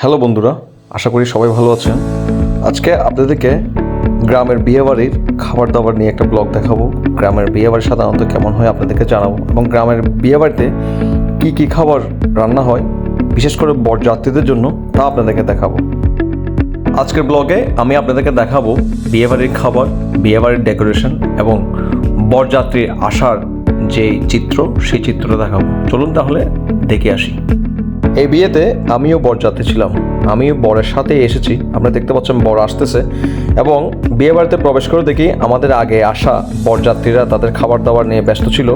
Hello বন্ধুরা, আশা করি সবাই ভালো আছেন। আজকে আপনাদেরকে গ্রামের বিয়েবাড়ির খাবার দাবার নিয়ে একটা ব্লগ দেখাবো। গ্রামের বিয়েবাড়ি সাধারণত কেমন হয় আপনাদেরকে জানাব। এবং গ্রামের বিয়েবাড়িতে কী কী খাবার রান্না হয়, বিশেষ করে বরযাত্রীদের জন্য তা আপনাদেরকে দেখাবো। আজকের ব্লগে আমি আপনাদেরকে দেখাবো বিয়েবাড়ির খাবার, বিয়েবাড়ির ডেকোরেশন এবং বরযাত্রীর আসার যে চিত্র, সেই চিত্রটা দেখাবো। চলুন তাহলে দেখে আসি। এই বিয়েতে আমিও বরযাত্রী ছিলাম। আমিও বরের সাথে এসেছি। আপনারা দেখতে পাচ্ছেন বর আসতেছে এবং বিয়ে বাড়িতে প্রবেশ করে দেখি আমাদের আগে আসা বরযাত্রীরা তাদের খাবার দাবার নিয়ে ব্যস্ত ছিল।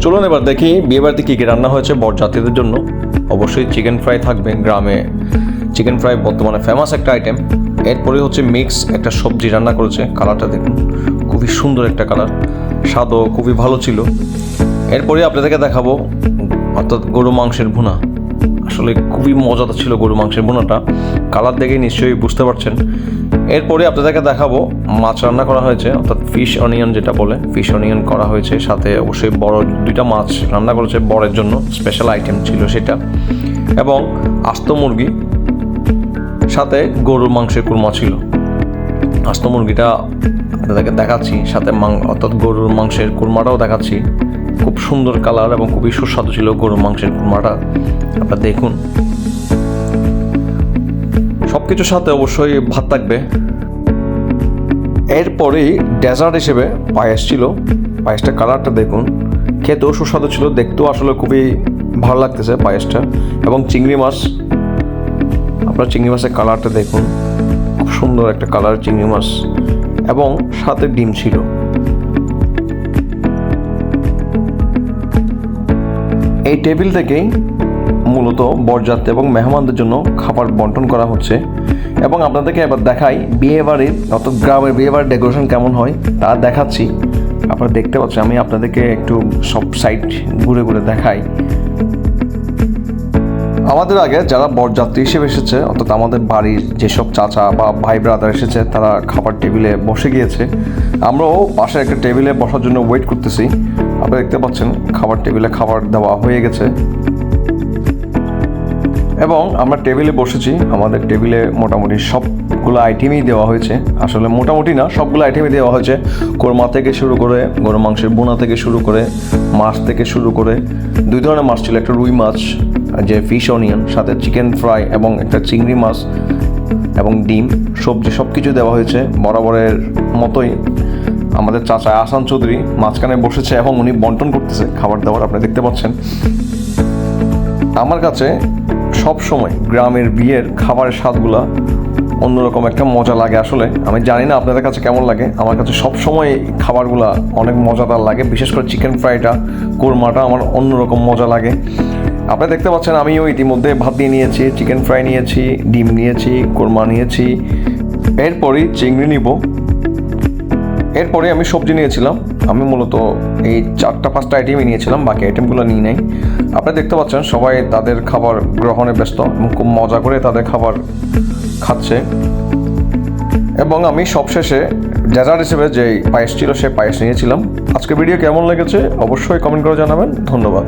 চলুন এবার দেখি বিয়ে বাড়িতে কী কী রান্না হয়েছে বরযাত্রীদের জন্য। অবশ্যই চিকেন ফ্রাই থাকবে গ্রামে। চিকেন ফ্রাই বর্তমানে ফেমাস একটা আইটেম এরপরে হচ্ছে মিক্স একটা সবজি রান্না করেছে। কালারটা দেখুন, খুবই সুন্দর একটা কালার। স্বাদও খুবই ভালো ছিল। এরপরে আপনাদেরকে দেখাবো অর্থাৎ গরু মাংসের ভুনা। আসলে খুবই মজাদার ছিল গরু মাংসের বোনাটা কালার দেখে নিশ্চয়ই বুঝতে পারছেন। এরপরে আপনাদেরকে দেখাবো, মাছ রান্না করা হয়েছে, অর্থাৎ ফিশ অনিয়ন যেটা বলে ফিশ অনিয়ন করা হয়েছে, সাথে অবশ্যই বড় দুইটা মাছ রান্না করেছে বরের জন্য স্পেশাল আইটেম ছিল সেটা। এবং আস্ত মুরগি, সাথে গরুর মাংসের কুরমা ছিল। আস্ত মুরগিটা আপনাদেরকে দেখাচ্ছি, সাথে অর্থাৎ গরুর মাংসের কুরমাটাও দেখাচ্ছি। খুব সুন্দর কালার এবং খুবই সুস্বাদু ছিল গরুর মাংসের কুরমাটা আপনারা দেখুন। সব কিছুর সাথে অবশ্যই ভাত থাকবে। এরপরেই ডেজার্ট হিসেবে পায়েস ছিল। পায়েসটা কালারটা দেখুন। খেতেও সুস্বাদু ছিল, দেখতেও আসলে খুবই ভালো লাগতেছে পায়েসটা। এবং চিংড়ি মাছ। আপনার চিংড়ি মাছের কালারটা দেখুন। খুব সুন্দর একটা কালার চিংড়ি মাছ। এবং সাথে ডিম ছিল। এই টেবিল থেকেই মূলত বরযাত্রী এবং মেহমানদের জন্য খাবার বন্টন করা হচ্ছে। এবং আপনাদেরকে এবার দেখাই বিয়ে বাড়ির অত গ্রামের বিয়ে বাড়ির ডেকোরেশন কেমন হয়, তা দেখাচ্ছি। আপনারা দেখতে পাচ্ছেন, আমি আপনাদেরকে একটু সব সাইড ঘুরে ঘুরে দেখাই। আমাদের আগে যারা বরযাত্রী হিসেবে এসেছে, অর্থাৎ আমাদের বাড়ির যেসব চাচা বা ভাই ব্রাদার এসেছে, তারা খাবার টেবিলে বসে গিয়েছে। আমরাও পাশে একটা টেবিলে বসার জন্য ওয়েট করতেছি। আপনারা দেখতে পাচ্ছেন, খাবার টেবিলে খাবার দেওয়া হয়ে গেছে। এবং আমরা টেবিলে বসেছি। আমাদের টেবিলে মোটামুটি সবগুলো আইটেমই দেওয়া হয়েছে। আসলে মোটামুটি না, সবগুলো আইটেমই দেওয়া হয়েছে। কোরমা থেকে শুরু করে গরু মাংসের বোনা থেকে শুরু করে, মাছ থেকে শুরু করে, দুই ধরনের মাছ ছিল। একটা রুই মাছ যে ফিশ অনিয়ন সাথে চিকেন ফ্রাই এবং একটা চিংড়ি মাছ এবং ডিম, সবজি সব কিছু দেওয়া হয়েছে। বরাবরের মতোই আমাদের চাচা আসান চৌধুরী মাঝখানে বসেছে এবং উনি বন্টন করতেছে খাবার দাবার আপনি দেখতে পাচ্ছেন। আমার কাছে সব সময় গ্রামের বিয়ের খাবারের স্বাদগুলা অন্যরকম একটা মজা লাগে আসলে। আমি জানি না আপনাদের কাছে কেমন লাগে। আমার কাছে সব সময় খাবারগুলা অনেক মজাদার লাগে। বিশেষ করে চিকেন ফ্রাইটা কোরমাটা আমার অন্যরকম মজা লাগে। আপনি দেখতে পাচ্ছেন, আমিও ইতিমধ্যে ভাত দিয়ে নিয়েছি চিকেন ফ্রাই নিয়েছি, ডিম নিয়েছি, কোরমা নিয়েছি। এরপরই চিংড়ি নিব। এরপরে আমি সবজি নিয়েছিলাম। আমি মূলত এই চারটা, পাঁচটা আইটেমই নিয়েছিলাম, বাকি আইটেমগুলো নিয়ে নেই। আপনারা দেখতে পাচ্ছেন, সবাই তাদের খাবার গ্রহণে ব্যস্ত এবং খুব মজা করে তাদের খাবার খাচ্ছে। এবং আমি সবশেষে ডেজার্ট হিসেবে যে পায়েস ছিল সে পায়েস নিয়েছিলাম। আজকে ভিডিও কেমন লেগেছে, অবশ্যই কমেন্ট করে জানাবেন। ধন্যবাদ।